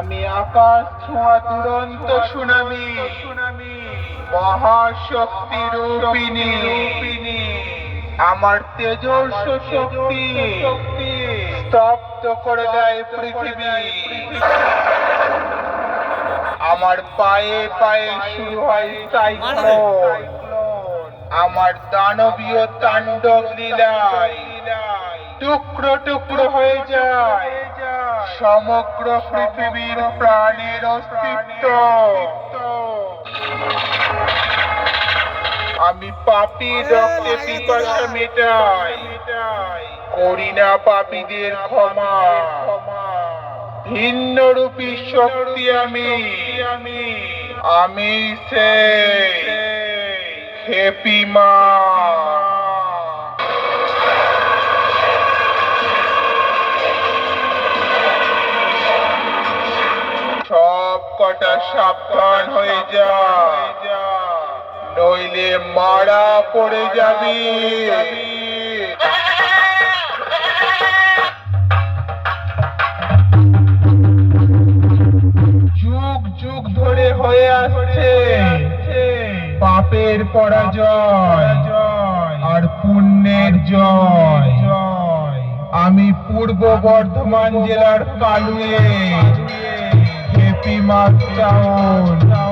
আমি আকাশ ছোঁয়া দুরন্ত সুনামি সুনামি মহাশক্তি রূপিণী। রূপিণী আমার তেজস্ব শক্তি শক্তি স্তব্ধ করে দেয় পৃথিবী। আমার পায়ে পায়ে শুরু হয় সাইক্লোন। আমার দানবীয় তাণ্ডব লীলায় টুকরো টুকরো হয়ে যায়। সমগ্র পৃথিবীর প্রাণের অস্তিত্ব। আমি পাপি রক্তে পিপাসা মেটাই। করি না পাপীদের ক্ষমা। ভিন্ন রূপী শক্তি আমি। আমি সেই। হেপি মা কটা সাবধান হয়ে যা। নইলে মারা পড়ে যাবি। যুগ যুগ ধরে হয়ে আসছে। পাপের পরাজয় আর পুণ্যের জয়। আমি পূর্ব বর্ধমান জেলার কালুয়ে। be my down.